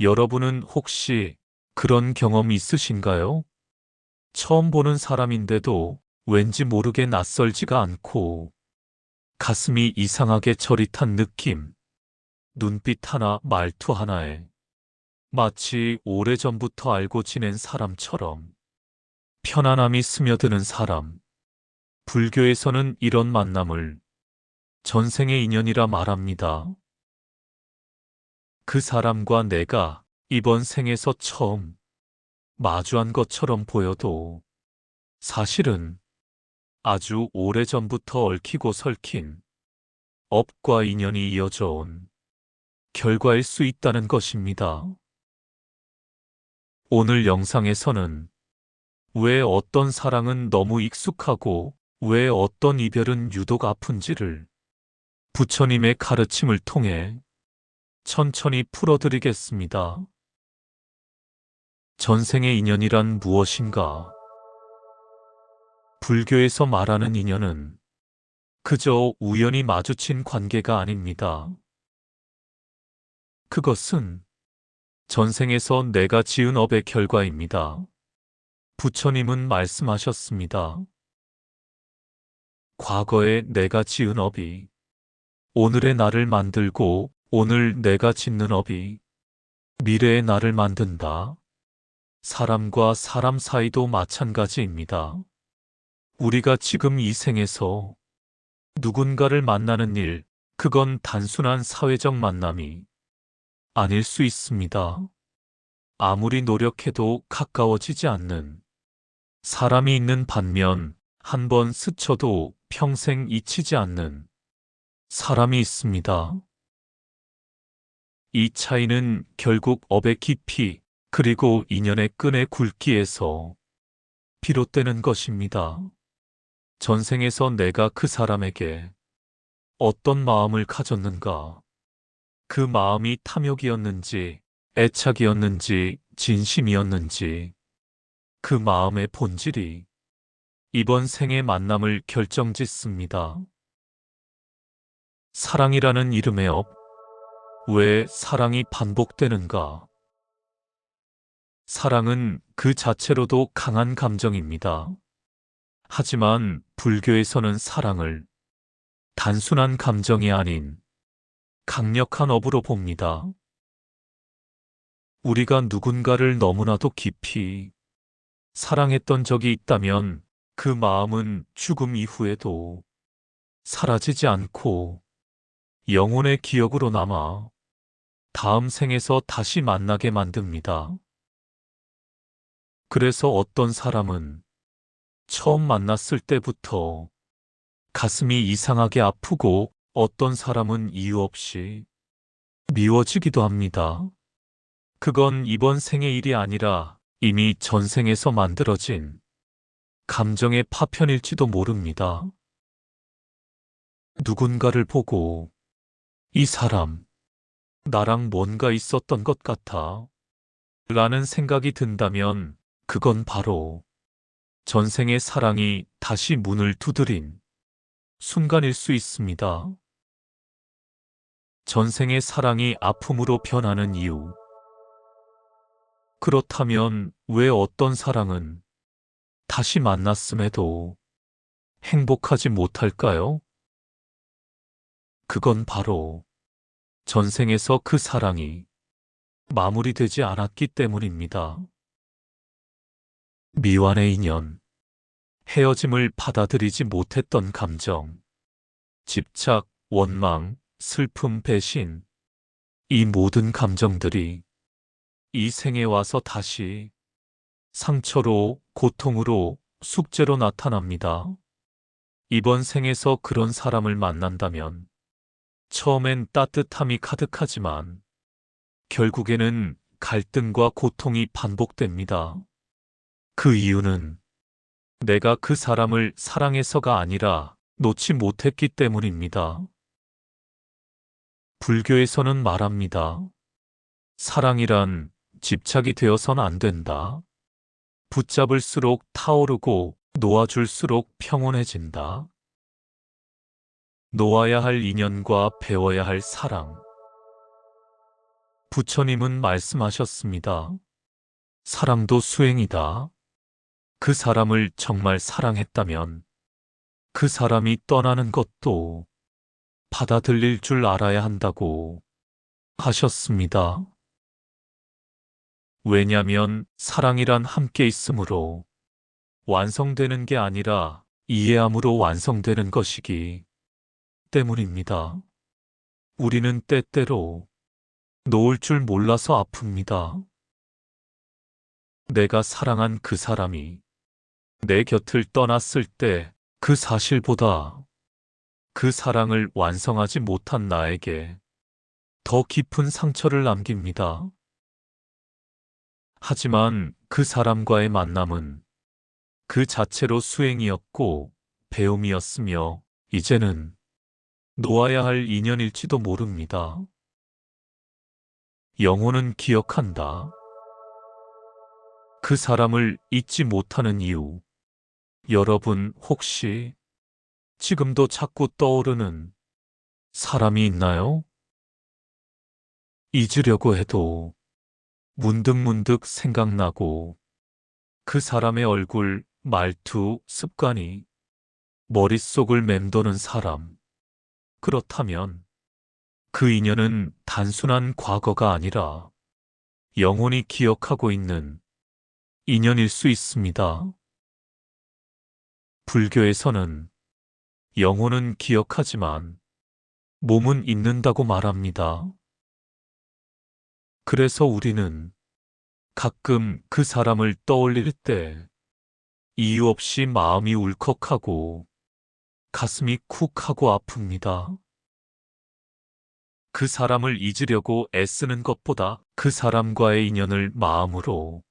여러분은 혹시 그런 경험 있으신가요? 처음 보는 사람인데도 왠지 모르게 낯설지가 않고 가슴이 이상하게 저릿한 느낌. 눈빛 하나, 말투 하나에 마치 오래전부터 알고 지낸 사람처럼 편안함이 스며드는 사람. 불교에서는 이런 만남을 전생의 인연이라 말합니다. 그 사람과 내가 이번 생에서 처음 마주한 것처럼 보여도 사실은 아주 오래전부터 얽히고 설킨 업과 인연이 이어져 온 결과일 수 있다는 것입니다. 오늘 영상에서는 왜 어떤 사랑은 너무 익숙하고 왜 어떤 이별은 유독 아픈지를 부처님의 가르침을 통해 천천히 풀어드리겠습니다. 전생의 인연이란 무엇인가? 불교에서 말하는 인연은 그저 우연히 마주친 관계가 아닙니다. 그것은 전생에서 내가 지은 업의 결과입니다. 부처님은 말씀하셨습니다. 과거에 내가 지은 업이 오늘의 나를 만들고 오늘 내가 짓는 업이 미래의 나를 만든다. 사람과 사람 사이도 마찬가지입니다. 우리가 지금 이 생에서 누군가를 만나는 일, 그건 단순한 사회적 만남이 아닐 수 있습니다. 아무리 노력해도 가까워지지 않는 사람이 있는 반면 한 번 스쳐도 평생 잊히지 않는 사람이 있습니다. 이 차이는 결국 업의 깊이 그리고 인연의 끈의 굵기에서 비롯되는 것입니다. 전생에서 내가 그 사람에게 어떤 마음을 가졌는가? 그 마음이 탐욕이었는지, 애착이었는지, 진심이었는지, 그 마음의 본질이 이번 생의 만남을 결정짓습니다. 사랑이라는 이름의 업, 왜 사랑이 반복되는가? 사랑은 그 자체로도 강한 감정입니다. 하지만 불교에서는 사랑을 단순한 감정이 아닌 강력한 업으로 봅니다. 우리가 누군가를 너무나도 깊이 사랑했던 적이 있다면 그 마음은 죽음 이후에도 사라지지 않고 영혼의 기억으로 남아 다음 생에서 다시 만나게 만듭니다. 그래서 어떤 사람은 처음 만났을 때부터 가슴이 이상하게 아프고 어떤 사람은 이유 없이 미워지기도 합니다. 그건 이번 생의 일이 아니라 이미 전생에서 만들어진 감정의 파편일지도 모릅니다. 누군가를 보고 이 사람, 나랑 뭔가 있었던 것 같아. 라는 생각이 든다면 그건 바로 전생의 사랑이 다시 문을 두드린 순간일 수 있습니다. 전생의 사랑이 아픔으로 변하는 이유. 그렇다면 왜 어떤 사랑은 다시 만났음에도 행복하지 못할까요? 그건 바로 전생에서 그 사랑이 마무리되지 않았기 때문입니다. 미완의 인연, 헤어짐을 받아들이지 못했던 감정, 집착, 원망, 슬픔, 배신, 이 모든 감정들이 이 생에 와서 다시 상처로, 고통으로, 숙제로 나타납니다. 이번 생에서 그런 사람을 만난다면 처음엔 따뜻함이 가득하지만 결국에는 갈등과 고통이 반복됩니다. 그 이유는 내가 그 사람을 사랑해서가 아니라 놓지 못했기 때문입니다. 불교에서는 말합니다. 사랑이란 집착이 되어선 안 된다. 붙잡을수록 타오르고 놓아줄수록 평온해진다. 놓아야 할 인연과 배워야 할 사랑. 부처님은 말씀하셨습니다. 사랑도 수행이다. 그 사람을 정말 사랑했다면 그 사람이 떠나는 것도 받아들일 줄 알아야 한다고 하셨습니다. 왜냐면 사랑이란 함께 있으므로 완성되는 게 아니라 이해함으로 완성되는 것이기 때문입니다. 우리는 때때로 놓을 줄 몰라서 아픕니다. 내가 사랑한 그 사람이 내 곁을 떠났을 때 그 사실보다 그 사랑을 완성하지 못한 나에게 더 깊은 상처를 남깁니다. 하지만 그 사람과의 만남은 그 자체로 수행이었고 배움이었으며 이제는 놓아야 할 인연일지도 모릅니다. 영혼은 기억한다. 그 사람을 잊지 못하는 이유. 여러분 혹시 지금도 자꾸 떠오르는 사람이 있나요? 잊으려고 해도 문득문득 생각나고 그 사람의 얼굴, 말투, 습관이 머릿속을 맴도는 사람. 그렇다면 그 인연은 단순한 과거가 아니라 영혼이 기억하고 있는 인연일 수 있습니다. 불교에서는 영혼은 기억하지만 몸은 잊는다고 말합니다. 그래서 우리는 가끔 그 사람을 떠올릴 때 이유 없이 마음이 울컥하고 가슴이 쿡 하고 아픕니다. 그 사람을 잊으려고 애쓰는 것보다 그 사람과의 인연을 마음으로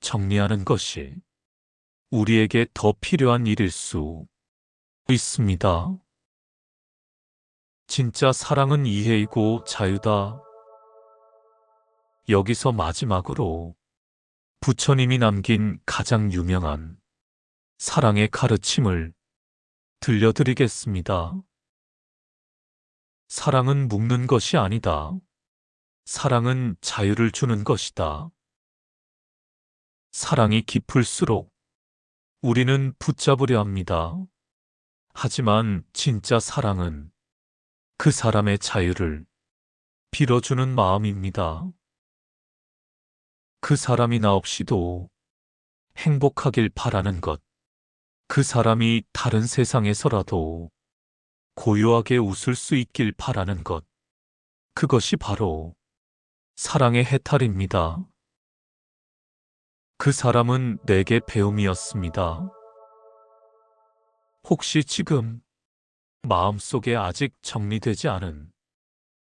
정리하는 것이 우리에게 더 필요한 일일 수 있습니다. 진짜 사랑은 이해이고 자유다. 여기서 마지막으로 부처님이 남긴 가장 유명한 사랑의 가르침을 들려드리겠습니다. 사랑은 묶는 것이 아니다. 사랑은 자유를 주는 것이다. 사랑이 깊을수록 우리는 붙잡으려 합니다. 하지만 진짜 사랑은 그 사람의 자유를 빌어주는 마음입니다. 그 사람이 나 없이도 행복하길 바라는 것. 그 사람이 다른 세상에서라도 고요하게 웃을 수 있길 바라는 것. 그것이 바로 사랑의 해탈입니다. 그 사람은 내게 배움이었습니다. 혹시 지금 마음속에 아직 정리되지 않은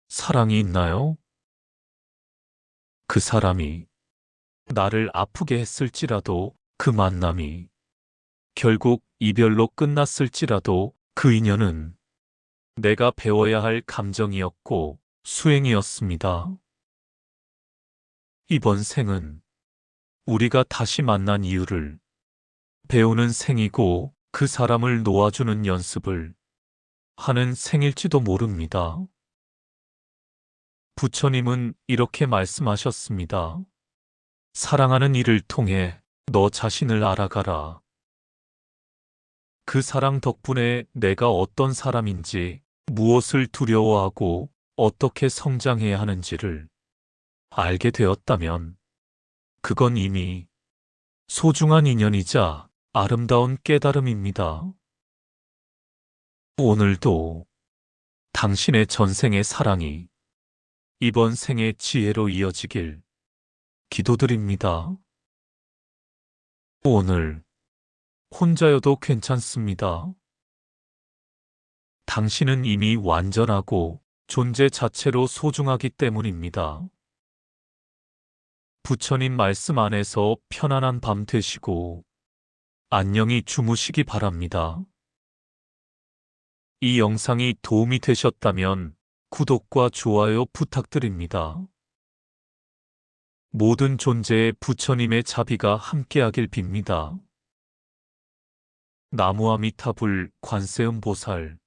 사랑이 있나요? 그 사람이 나를 아프게 했을지라도 그 만남이 결국 이별로 끝났을지라도 그 인연은 내가 배워야 할 감정이었고 수행이었습니다. 이번 생은 우리가 다시 만난 이유를 배우는 생이고 그 사람을 놓아주는 연습을 하는 생일지도 모릅니다. 부처님은 이렇게 말씀하셨습니다. 사랑하는 이를 통해 너 자신을 알아가라. 그 사랑 덕분에 내가 어떤 사람인지, 무엇을 두려워하고 어떻게 성장해야 하는지를 알게 되었다면, 그건 이미 소중한 인연이자 아름다운 깨달음입니다. 오늘도 당신의 전생의 사랑이 이번 생의 지혜로 이어지길 기도드립니다. 오늘 혼자여도 괜찮습니다. 당신은 이미 완전하고 존재 자체로 소중하기 때문입니다. 부처님 말씀 안에서 편안한 밤 되시고 안녕히 주무시기 바랍니다. 이 영상이 도움이 되셨다면 구독과 좋아요 부탁드립니다. 모든 존재의 부처님의 자비가 함께하길 빕니다. 나무아미타불 관세음보살